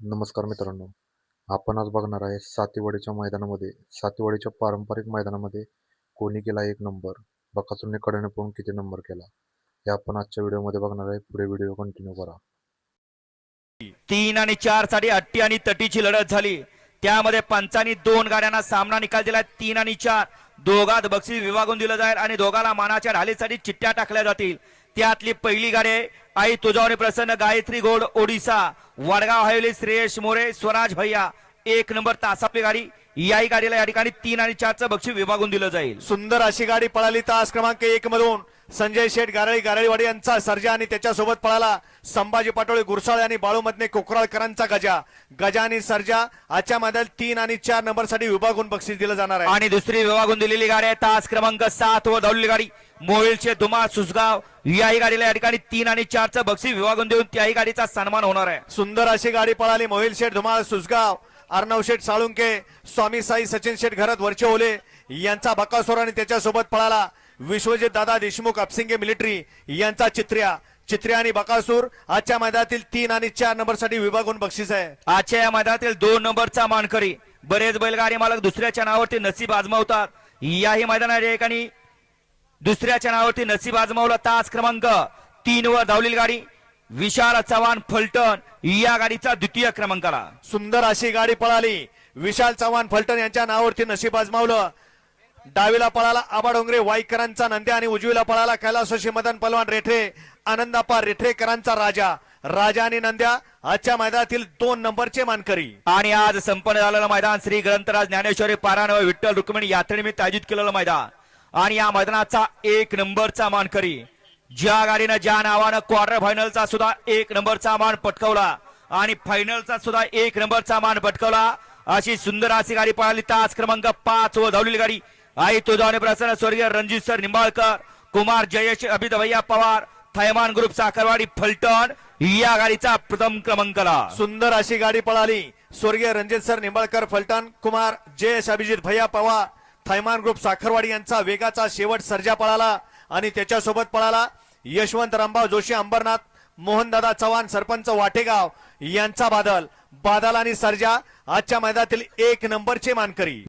नमस्कार मित्रांनो. आपण आज बघणार आहे सातेवाडीच्या मैदानामध्ये सातेवाडीच्या पारंपरिक मैदानामध्ये कोणी केला एक नंबर बकासूरने कडेने पळून किती नंबर केला? हे आपण आजच्या व्हिडिओमध्ये बघणार आहे. पुढे व्हिडिओ कंटिन्यू करा. तीन आणि चारसाठी अट्टी आणि तटीची लढत झाली. त्यामध्ये पंचांनी दोन गाड्यांना सामना निकाल दिला तीन आणि चार. दोघात बक्षीस विभागून दिलं जाईल आणि दोघाला मानाच्या ढालीसाठी चिठ्ठ्या टाकल्या जातील. त्यातली पहिली गाडी आहे आई तुझावरी प्रसन्न गायत्री गोड ओडिसा. वडगाव हवेली श्रेयश मोरे स्वराज भैया. एक नंबर तासापली गाडी याही गाडीला या ठिकाणी तीन आणि चारचं बक्षीस विभागून दिलं जाईल. सुंदर अशी गाडी पळाली तास क्रमांक एक मधून संजय शेठ गारळी गारळीवाडी यांचा सर्जा आणि त्याच्यासोबत पळाला संभाजी पाटोळे गुरसाळे आणि बाळूमधने कोकराळकरांचा गजा. गजा आणि सर्जा आजच्या मैदानात तीन आणि चार नंबरसाठी विभागून बक्षीस दिलं जाणार आहे. आणि दुसरी विभागून दिलेली गाडी आहे तास क्रमांक सात व धावलेली गाडी. मोहिलचे धुमाळ सुसगाव याही गाडीला या ठिकाणी तीन आणि चारचं बक्षीस विभागून देऊन त्याही गाडीचा सन्मान होणार आहे. सुंदर अशी गाडी पळाली मोहिल शेठ धुमाळ सुसगाव अर्णव शेठ साळुंके स्वामी साई सचिन शेठ घरात वरचे ओले यांचा बकासोर आणि त्याच्यासोबत पळाला विश्वजित दादा देशमुख अपसिंगे मिलिटरी यांचा चित्र्या. चित्र्या आणि बकासूर आजच्या मैदानातील तीन आणि चार नंबरसाठी विभागून बक्षीस आहे. आजच्या या मैदानातील दोन नंबरचा मानकरी. बरेच बैलगाडी मालक दुसऱ्याच्या नावावरती नसीब आजमावतात. याही मैदानात या ठिकाणी दुसऱ्याच्या नावावरती नसीब आजमावला तास क्रमांक. तीन वर धावलेली गाडी. विशाल चव्हाण फलटण या गाडीचा द्वितीय क्रमांकाला. सुंदर अशी गाडी पळाली. विशाल चव्हाण फलटण यांच्या नावावरती नशीब आजमावलं. डावीला पळाला आबा डोंगरे वाईकरांचा नंद्या आणि उजवीला पळाला कैलासोशी मदन पलवान रेठे आनंदापा रेठेकरांचा राजा. राजा आणि नंद्या आजच्या मैदानातील दोन नंबरचे मानकरी. आणि आज संपन्न झालेलं मैदान श्री ग्रंथराज ज्ञानेश्वरी पारायण विठ्ठल रुक्मिणी यात्रेनिमित्त आयोजित केलेलं मैदान. आणि या मैदानाचा एक नंबरचा मानकरी. ज्या गाडीनं ज्या नावानं क्वार्टर फायनलचा सुद्धा एक नंबरचा मान पटकवला आणि फायनलचा सुद्धा एक नंबरचा मान पटकवला. अशी सुंदर अशी गाडी पळाली. तास क्रमांक पाच व धावलेली गाडी. आई तुझावणे प्रसन्न स्वर्गीय रणजित सर निंबाळकर कुमार जयेश अभित भैया पवार थैमान ग्रुप साखरवाडी फलटण या गाडीचा प्रथम क्रमांकाला. सुंदर अशी गाडी पळाली. स्वर्गीय रणजित सर निंबाळकर फलटण कुमार जयेश अभिजित भैया पवार थैमान ग्रुप साखरवाडी यांचा वेगाचा शेवट सर्जा पळाला आणि त्याच्यासोबत पळाला यशवंत रामभाव जोशी अंबरनाथ मोहनदादा चव्हाण सरपंच वाटेगाव यांचा बादल. बादल आणि सर्जा आजच्या मैदानातील एक नंबरचे मानकरी.